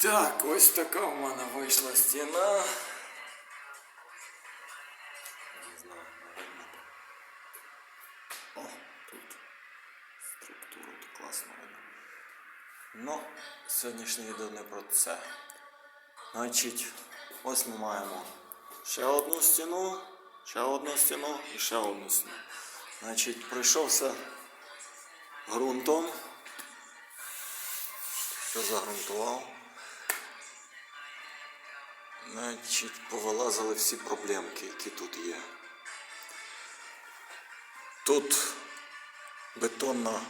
Так, ось така в мене вийшла стіна. Не знаю, видно. О, тут структуру тут класно видно. Ну, сьогоднішнє відео не про це. Значить, ось ми маємо ще одну стіну, ще одну стіну і ще одну стіну. Значить, пройшовся ґрунтом. Все загрунтував. Значить, повилазили всі проблемки, які тут є. Тут бетонна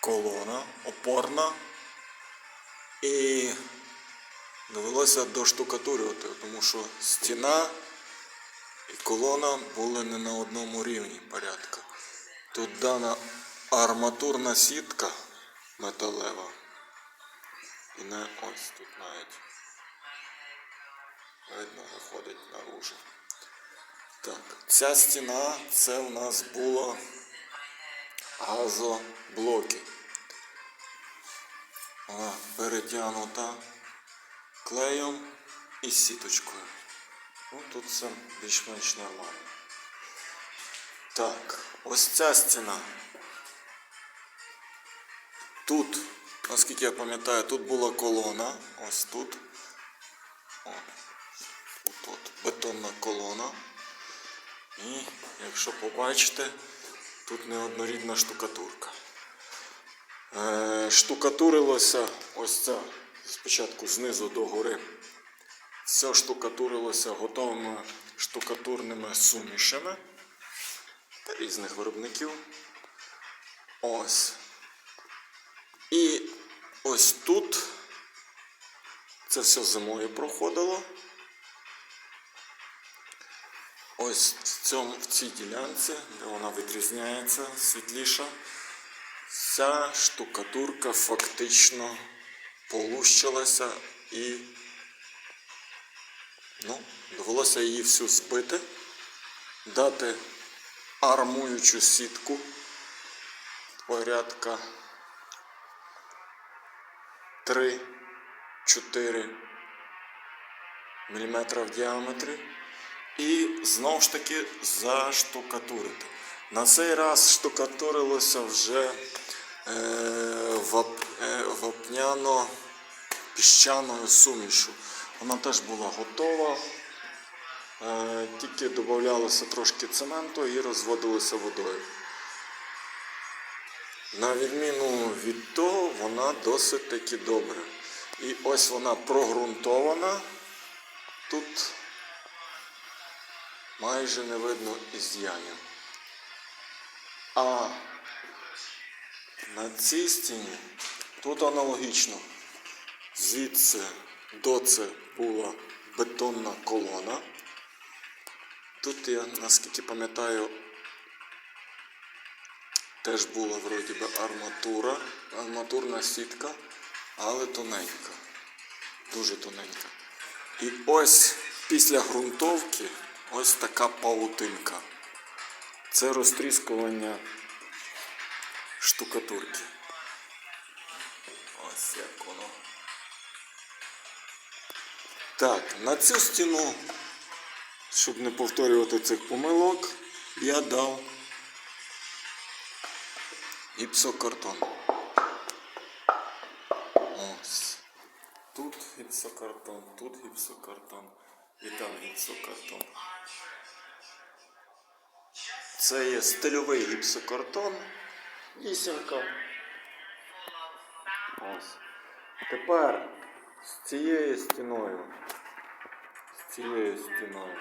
колона, опорна. І довелося доштукатурювати, тому що стіна і колона були не на одному рівні порядка. Тут дана арматурна сітка металева. І не ось тут навіть. Видно, виходить наружу. Так, ця стіна це у нас було газоблоки. Вона перетягнута клеєм і сіточкою. Ну, тут все більш-менш нормально. Так, ось ця стіна. Тут, наскільки я пам'ятаю, тут була колона. Ось тут бетонна колона. І якщо побачите, тут неоднорідна штукатурка. Е, штукатурилося ось це спочатку знизу до гори. Все штукатурилося готовими штукатурними сумішами та різних виробників. Ось. І ось тут це все зимою проходило. Ось в, цьому, в цій ділянці, де вона відрізняється світліша, ця штукатурка фактично полущилася і ну, довелося її всю збити, дати армуючу сітку порядка 3-4 мм в діаметрі і знову ж таки заштукатурити. На цей раз штукатурилося вже е, вап, е, вапняно-піщаною сумішу. Вона теж була готова, е, тільки додавалося трошки цементу і розводилося водою. На відміну від того, вона досить таки добра. І ось вона прогрунтована. Тут майже не видно із'янів. А на цій стіні тут аналогічно. Звідси до це була бетонна колона. Тут я, наскільки пам'ятаю, теж була вроді би арматура, арматурна сітка, але тоненька, дуже тоненька. І ось після ґрунтовки ось така паутинка. Це розтріскування штукатурки. Ось як воно. Так, на цю стіну, щоб не повторювати цих помилок, я дав гіпсокартон. Ось. Тут гіпсокартон, тут гіпсокартон і там гіпсокартон. Це є стильовий гіпсокартон. Вісімка. Ось. Тепер з цією стіною. З цією стіною.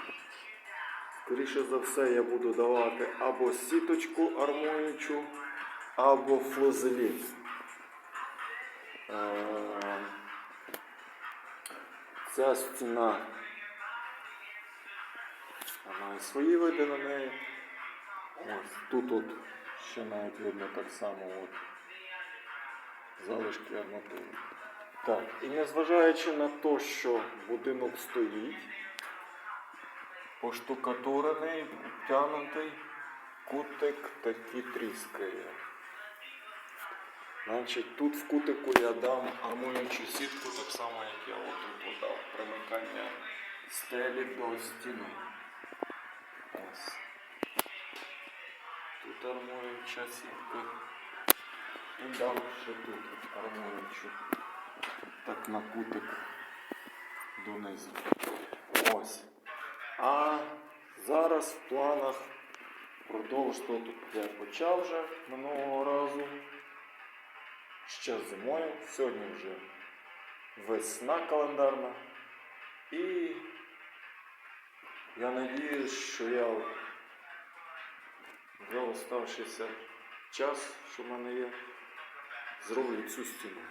Скоріше за все я буду давати або сіточку армуючу, або флозелін. Е, Ця стіна має свої види на неї. Ось тут от ще навіть видно так само от залишки арматури. Так, і незважаючи на те, що будинок стоїть, поштукатурений, обтянутий, кутик таки тріскає. Значить, тут в кутику я дам армуючу сітку, так само, як я отут дав. Примикання стелі до стіни. Ось. Тут армуюча сітка. І дав ще тут армуючу. Так на кутик донизу. Ось. А зараз в планах продовжити тут я почав вже минулого разу. Ще зимою, сьогодні вже весна календарна. І я надіюсь, що я вже оставшийся час, що в мене є, зроблю цю стіну.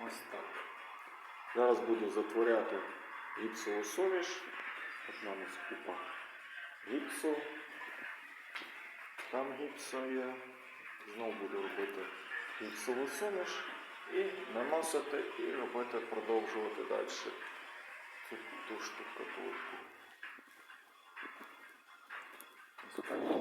Ось так. Зараз буду затворяти гіпсову суміш. От мене скупа гіпсу. Там гіпсо є. Знову буду робити гіпсову суміш і наносити і робити, продовжувати далі цю ту штукатурку. Merci.